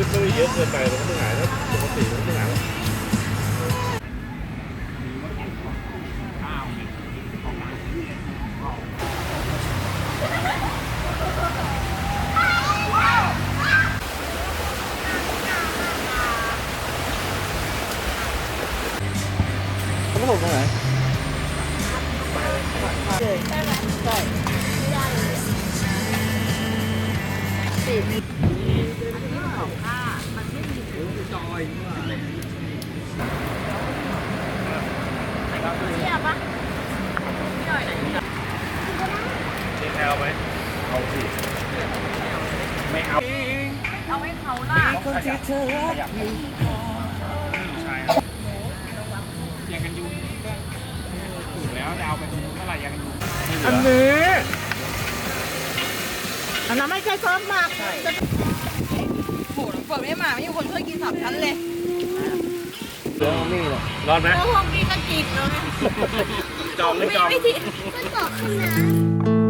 ไม่เยอะเกินไปมันก็ไม่หายแล้วปกติมันก็ไม่หายแล้ว เขาผสมตรงไหน เช็คแอลไหมเอาสิไม่เอาเอาให้เขาล่ะคนที่เธอรักอยู่ใช่ยังกันยุงถูกแล้วจะเอาไปตรงนู้นเท่าไหร่ยังกันยุงอันนี้อันนั้นไม่ใช่ซอสหมักโหเปิดไม่มาไม่มีคนช่วยกิน ร้อนไหม แล้วห้องนี้ก็กินเลยจองไม่จองไม่ทิ้งมันบอกขึ้นนะ